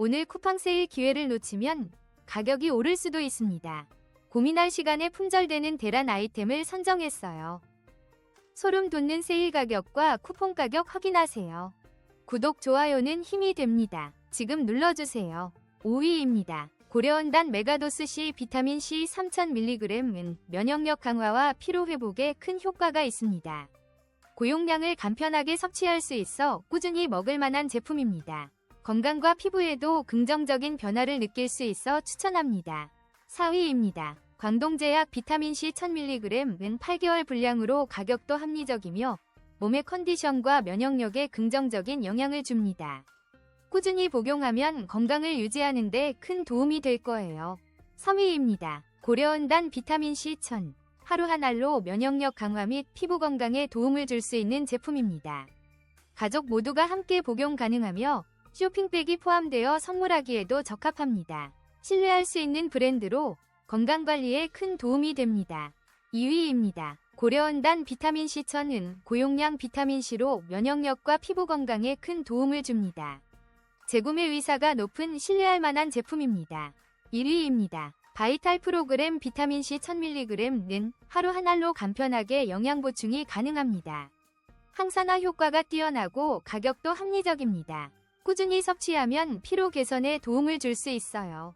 오늘 쿠팡 세일 기회를 놓치면 가격이 오를 수도 있습니다. 고민할 시간에 품절되는 대란 아이템을 선정했어요. 소름 돋는 세일 가격과 쿠폰 가격 확인하세요. 구독, 좋아요는 힘이 됩니다. 지금 눌러주세요. 5위입니다. 고려원단 메가도스 C 비타민 C 3000mg은 면역력 강화와 피로 회복에 큰 효과가 있습니다. 고용량을 간편하게 섭취할 수 있어 꾸준히 먹을 만한 제품입니다. 건강과 피부에도 긍정적인 변화를 느낄 수 있어 추천합니다. 4위입니다. 광동제약 비타민C 1000mg은 8개월 분량으로 가격도 합리적이며 몸의 컨디션과 면역력에 긍정적인 영향을 줍니다. 꾸준히 복용하면 건강을 유지하는 데 큰 도움이 될 거예요. 3위입니다. 고려원단 비타민C 1000 하루 한 알로 면역력 강화 및 피부 건강에 도움을 줄 수 있는 제품입니다. 가족 모두가 함께 복용 가능하며 쇼핑백이 포함되어 선물하기에도 적합합니다. 신뢰할 수 있는 브랜드로 건강관리에 큰 도움이 됩니다. 2위입니다. 고려원단 비타민C 천은 고용량 비타민C로 면역력과 피부 건강에 큰 도움을 줍니다. 재구매 의사가 높은 신뢰할 만한 제품입니다. 1위입니다. 바이탈 프로그램 비타민C 1000mg는 하루 한 알로 간편하게 영양 보충이 가능합니다. 항산화 효과가 뛰어나고 가격도 합리적입니다. 꾸준히 섭취하면 피로 개선에 도움을 줄 수 있어요.